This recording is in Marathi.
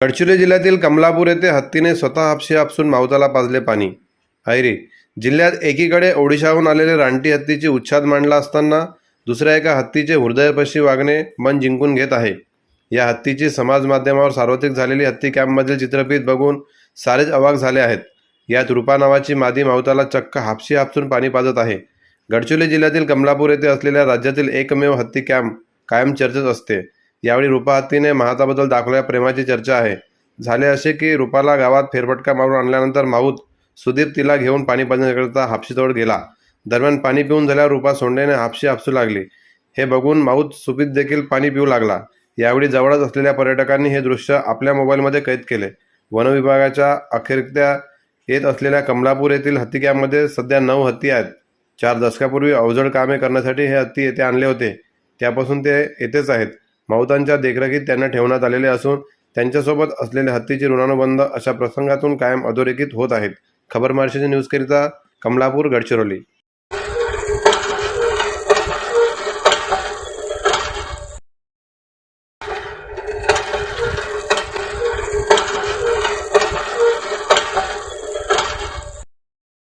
गडचिरोली जिल्ह्यातील कमलापूर येथे हत्तीने स्वतः हापशी हापसून मावताला पाजले पाणी. हायरे जिल्ह्यात एकीकडे ओडिशाहून आलेले रानटी हत्तीची उच्छाद मांडला असताना दुसऱ्या एका हत्तीचे हृदयपशी वागणे मन जिंकून घेत आहे. या हत्तीची समाज माध्यमावर सार्वत्रिक झालेली हत्ती कॅम्पमधील चित्रफित बघून सारेच अवाक झाले आहेत. यात रुपा नावाची मादी मावताला चक्क हापशी हापसून पाणी पाजत आहे. गडचिरोली जिल्ह्यातील कमलापूर येथे असलेल्या राज्यातील एकमेव हत्ती कॅम्प कायम चर्चेत असते. यावेळी रुपा हत्तीने महाताबद्दल दाखवलेल्या प्रेमाची चर्चा आहे. झाले असे की रुपाला गावात फेरफटका मारून आणल्यानंतर माऊत सुदीप तिला घेऊन पाणी पाजण्याकरिता हापशीजवळ गेला. दरम्यान पाणी पिऊन झाल्यावर रुपा सोंडेने हापशी हापसू लागली. हे बघून माऊत सुपीत देखील पाणी पिऊ लागला. यावेळी जवळच असलेल्या पर्यटकांनी हे दृश्य आपल्या मोबाईलमध्ये कैद केले. वनविभागाच्या अखेरत्या येत असलेल्या कमलापूर येथील हत्ती कॅम्पमध्ये सध्या नऊ हत्ती आहेत. चार दशकापूर्वी अवजड कामे करण्यासाठी हे हत्ती येथे आणले होते. त्यापासून ते येथेच आहेत. माऊतांच्या देखरेखीत त्यांना ठेवण्यात आलेले असून त्यांच्यासोबत असलेले हत्तीचे ऋणानुबंध अशा प्रसंगातून कायम अधोरेखित होत आहेत. खबर मार्शाची न्यूजकरिता कमलापूर गडचिरोली.